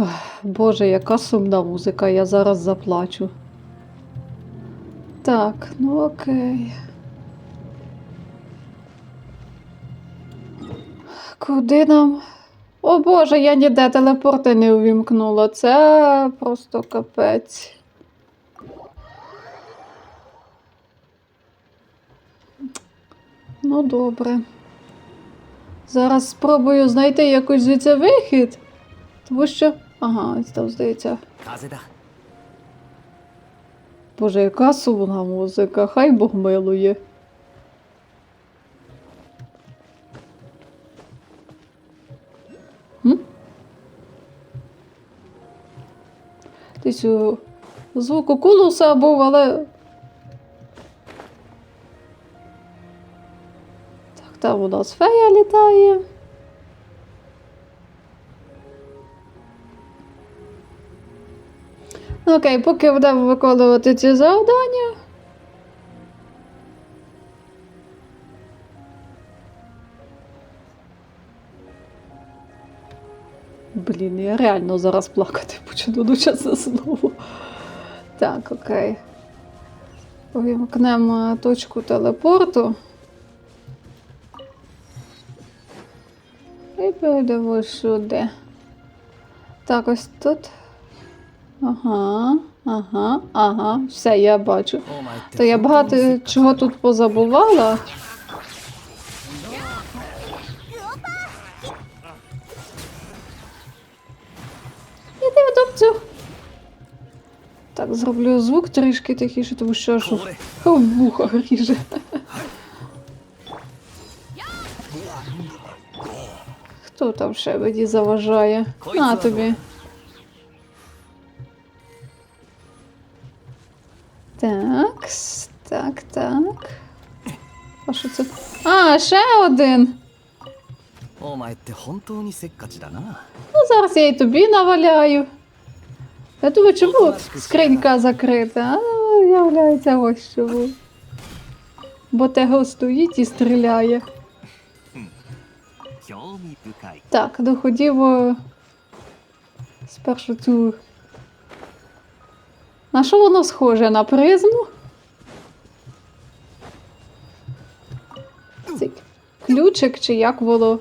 Ох, Боже, яка сумна музика, я зараз заплачу. Так, ну окей. Куди нам? О Боже, я ніде телепорти не увімкнула. Це просто капець. Ну, добре. Зараз спробую знайти якийсь звідси вихід. Тому що. Ага, ось там здається. 風だ Боже, яка сумна музика, хай Бог милує. М? Десь у звук окулуса був, але. Так, там у нас фея літає. Окей, поки будемо виконувати ці завдання. Блін, я реально зараз плакати почну ну, слово. Так, окей. Увімкнемо точку телепорту. І перейдемо сюди. Так, ось тут. Ага, ага, ага, все, я бачу. То я багато чого тут позабувала. Іди в дубцю. Так, зроблю звук трішки тихіше, тому що аж в вуха ріже. Хто там ще мені заважає? На тобі. Так, так, так. А що це? А, ще один. Ну, зараз я і тобі наваляю. Я думаю, чому скринька закрита, а виявляється ось чому. Бо того стоїть і стріляє. Так, доходів спершу цю на що воно схоже? На призму? Цей ключик чи як воно?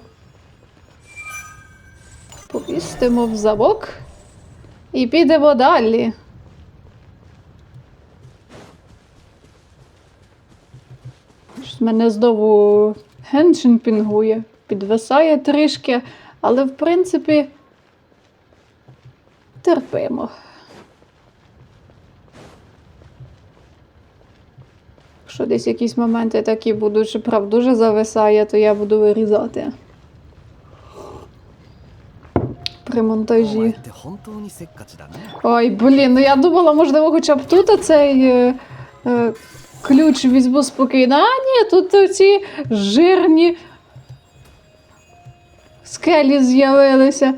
Повістимо в замок і підемо далі. Мене знову геншин пінгує, підвисає трішки, але в принципі терпимо. Якщо десь якісь моменти такі будуть, що прав дуже зависає, то я буду вирізати при монтажі. Ой, блін, ну я думала, можливо, хоча б тут цей е, е, ключ візьму спокійно. А ні, тут ці жирні скелі з'явилися.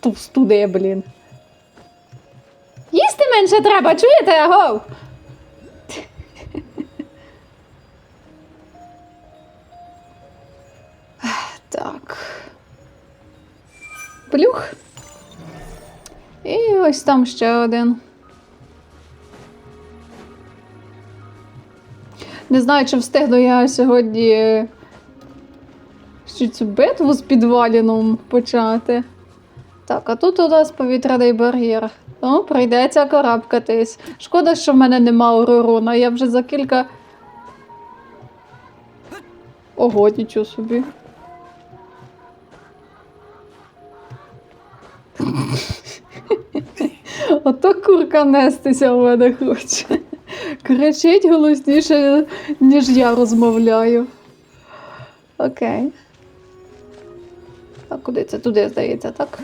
Товстуде, блін. Їсти менше треба, чуєте, агов? Плюх. І ось там ще один. Не знаю, чи встигну я сьогодні цю битву з підваліном почати. Так, а тут у нас повітряний бар'єр. Ну, прийдеться карабкатись. Шкода, що в мене нема уророна. Я вже за кілька. Ого, нічого собі. Ото курка нестися в мене хоче. Кричить голосніше, ніж я розмовляю. Окей. А куди це туди, здається, так?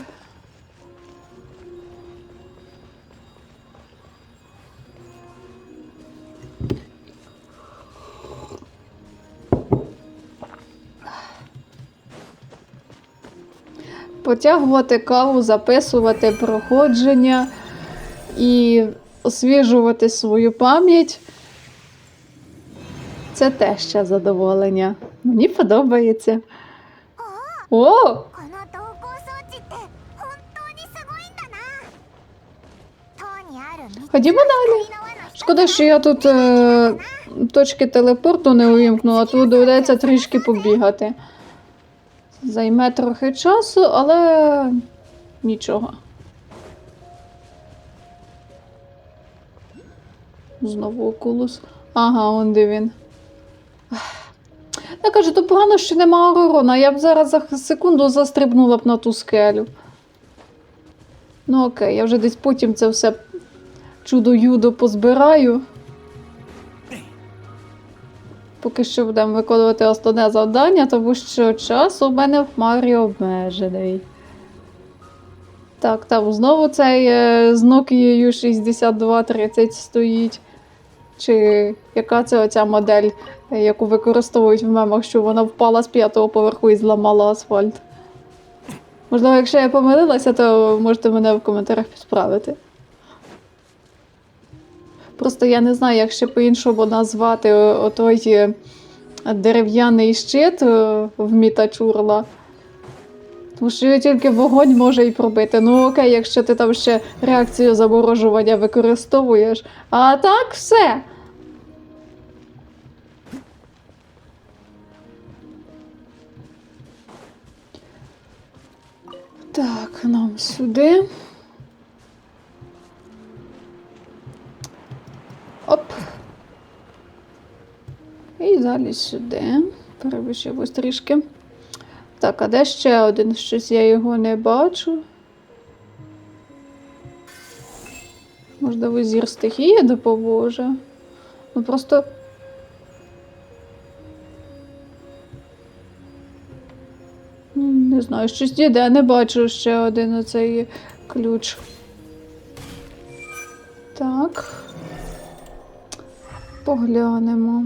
потягувати каву, записувати проходження і освіжувати свою пам'ять. Це те ще задоволення. Мені подобається. О! Ходімо далі. Шкода, що я тут е, точки телепорту не увімкнула, тут доведеться трішки побігати. Займе трохи часу, але нічого. Знову окулус. Ага, он де він. Я кажу, то погано, що нема Аурона. Я б зараз за секунду застрибнула б на ту скелю. Ну окей, я вже десь потім це все чудо-юдо позбираю. Поки що будемо виконувати основне завдання, тому що час у мене в Марі обмежений. Так, там знову цей е, з Nokia 6230 стоїть. Чи яка це оця модель, яку використовують в мемах, що вона впала з п'ятого поверху і зламала асфальт? Можливо, якщо я помилилася, то можете мене в коментарях підправити. Просто я не знаю, як ще по-іншому назвати о- отой е, дерев'яний щит е, в Мітачурла. Тому що тільки вогонь може і пробити. Ну окей, якщо ти там ще реакцію заморожування використовуєш. А так все. Так, нам сюди. Далі сюди. Перевищимось трішки. Так, а де ще один? Щось я його не бачу. Можливо, зір стихії допоможе. Ну просто. Не знаю, щось ніде, я не бачу ще один оцей ключ. Так. Поглянемо.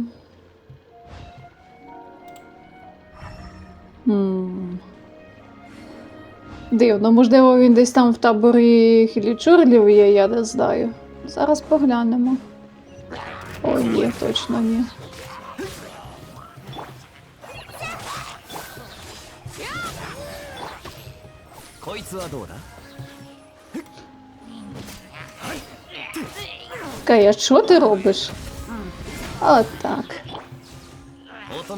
Дивно, можливо, він десь там в таборі хілічурлів є, я не знаю. Зараз поглянемо. О, ні, точно ні. Кая, що ти робиш? Отак. От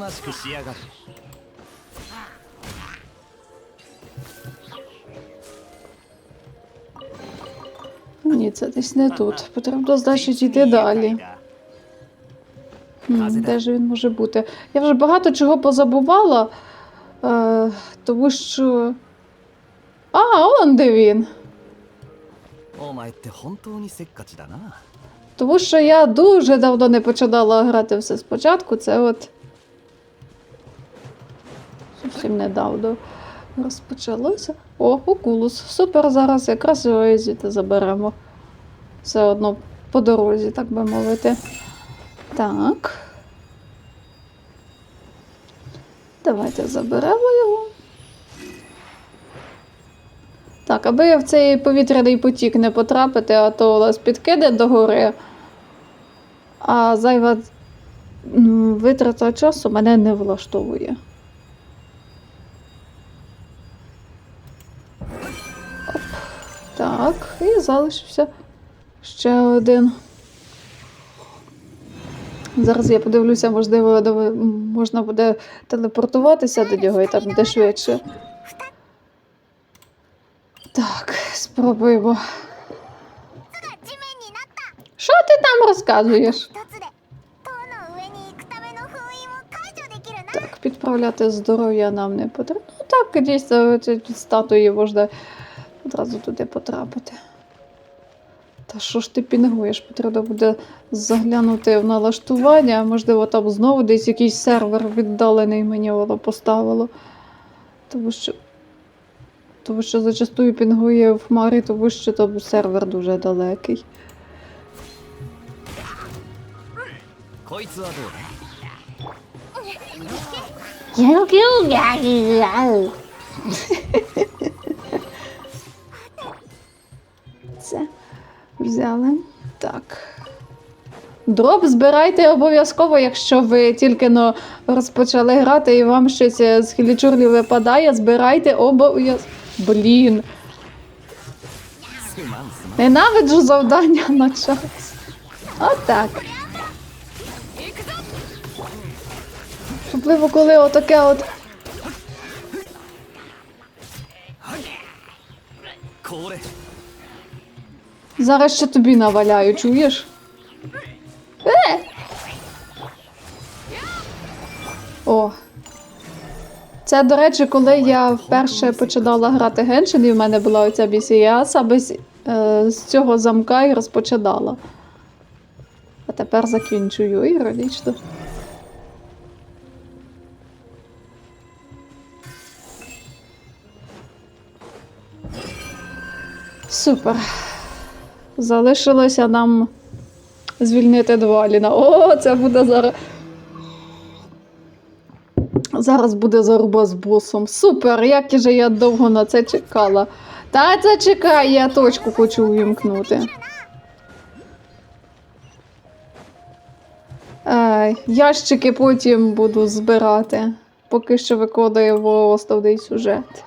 Ні, це десь не тут. Потрібно значить йти далі. М, Де ж він може бути? Я вже багато чого позабувала, е, тому що. А, он де він. Тому що я дуже давно не починала грати все спочатку. Це от. Зовсім недавно розпочалося. О, окулус. Супер, зараз якраз його заберемо. Все одно по дорозі, так би мовити. Так. Давайте заберемо його. Так, аби в цей повітряний потік не потрапити, а то у нас підкиде до гори. А зайва витрата часу мене не влаштовує. Оп. Так, і залишився Ще один. Зараз я подивлюся, можливо, можна буде телепортуватися до нього і там буде швидше. Так, спробуємо. Що ти там розказуєш? Так, підправляти здоров'я нам не потрібно. Ну так, дійсно від статуї можна одразу туди потрапити. Та що ж ти пінгуєш? Потрібно буде заглянути в налаштування, можливо, там знову десь якийсь сервер віддалений мені воно поставило. Тому що. Тому що зачастую пінгує в хмарі, тому що там сервер дуже далекий. взяли. Так. Дроп збирайте обов'язково, якщо ви тільки но розпочали грати і вам щось е, з хілічурлі випадає, збирайте обов'язково. Блін. Ненавиджу завдання на час. Отак. От Особливо, коли отаке от Зараз ще тобі наваляю, чуєш? Е! О. Це, до речі, коли я вперше починала грати Геншин, і в мене була оця місія, я саме з, е, з цього замка і розпочинала. А тепер закінчую іронічно. Супер. Залишилося нам звільнити Дваліна. О, це буде зараз. Зараз буде заруба з босом. Супер! Як же я довго на це чекала. Та це чекай, я точку хочу увімкнути. Ай, ящики потім буду збирати. Поки що виконуємо основний сюжет.